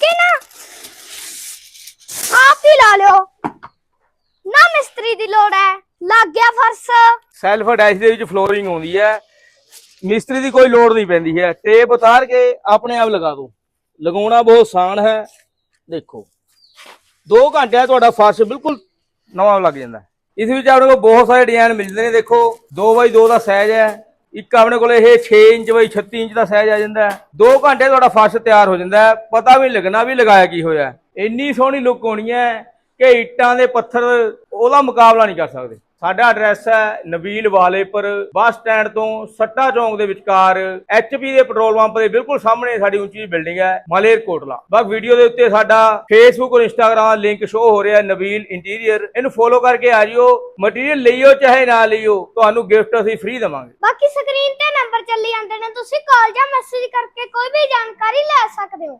ਕੇ ਨਾ? ਆਪ ਹੀ ਲਾ ਲਿਓ। ਨਾ ਮਿਸਤਰੀ ਦੀ ਲੋੜ ਹੈ। ਲੱਗ ਗਿਆ ਫਰਸ਼। ਸੈਲਫ ਡੈਸ਼ ਦੇ ਵਿੱਚ ਫਲੋਰਿੰਗ ਆਉਂਦੀ ਹੈ। ਮਿਸਤਰੀ ਦੀ ਕੋਈ ਲੋੜ ਨਹੀਂ ਪੈਂਦੀ ਹੈ। ਟੇਪ ਉਤਾਰ ਕੇ ਆਪਣੇ ਆਪ ਲਗਾ ਦੋ ਲਗਾਉਣਾ ਬਹੁਤ ਆਸਾਨ ਹੈ। ਦੇਖੋ। 2 ਘੰਟੇ ਤੁਹਾਡਾ ਫਰਸ਼ ਬਿਲਕੁਲ ਨਵਾਂ ਲੱਗ ਜਾਂਦਾ ਇਸ ਵਿੱਚ ਆਪਣੇ ਕੋਲ ਬਹੁਤ ਸਾਰੇ ਡਿਜ਼ਾਈਨ ਮਿਲਦੇ ਨੇ। ਦੇਖੋ 2x2 ਦਾ ਸਾਈਜ਼ ਹੈ। ਇੱਕ ਆਪਣੇ ਕੋਲ ਇਹ 6 ਇੰਚ ਬਾਈ 36 ਇੰਚ ਦਾ ਸਾਈਜ਼ ਆ ਜਾਂਦਾ 2 ਘੰਟੇ ਤੁਹਾਡਾ ਫਰਸ਼ ਤਿਆਰ ਹੋ ਜਾਂਦਾ ਪਤਾ ਵੀ ਲੱਗਣਾ ਵੀ ਲਗਾਇਆ ਕੀ ਹੋਇਆ ਇੰਨੀ ਸੋਹਣੀ ਲੁੱਕ ਹੋਣੀ ਹੈ ਕਿ ਇੱਟਾਂ ਦੇ ਪੱਥਰ ਉਹਦਾ ਮੁਕਾਬਲਾ ਨਹੀਂ ਕਰ ਸਕਦੇ। ਸਾਡਾ ਐਡਰੈਸ ਹੈ ਨਬੀਲ ਵਾਲੇਪੁਰ ਬੱਸ ਸਟੈਂਡ ਤੋਂ ਸੱਟਾ ਚੌਂਕ ਦੇ ਵਿਚਕਾਰ ਐਚਪੀ ਦੇ ਪੈਟਰੋਲ ਪੰਪ ਦੇ ਬਿਲਕੁਲ ਸਾਹਮਣੇ ਸਾਡੀ ਉੱਚੀ ਬਿਲਡਿੰਗ ਹੈ ਮਲੇਰ ਕੋਟਲਾ ਬਸ ਵੀਡੀਓ ਦੇ ਉੱਤੇ ਸਾਡਾ ਫੇਸਬੁੱਕ ਔਰ ਇੰਸਟਾਗ੍ਰਾਮ ਦਾ ਲਿੰਕ ਸ਼ੋ ਹੋ ਰਿਹਾ ਨਵੀਲ ਇੰਟੀਰੀਅਰ ਇਹਨੂੰ ਫੋਲੋ ਕਰਕੇ ਆ ਜਿਓ। ਮਟੀਰੀਅਲ ਲਈਓ ਚਾਹੇ ਨਾ ਲਈਓ, ਤੁਹਾਨੂੰ ਗਿਫਟ ਅਸੀਂ ਫ੍ਰੀ ਦੇਵਾਂਗੇ। ਬਾਕੀ ਸਕਰੀਨ ਤੇ ਨੰਬਰ ਚੱਲੀ ਜਾਂਦੇ ਨੇ ਤੁਸੀਂ ਕਾਲ ਜਾਂ ਮੈਸੇਜ ਕਰਕੇ ਕੋਈ ਵੀ ਜਾਣਕਾਰੀ ਲੈ ਸਕਦੇ ਹੋ।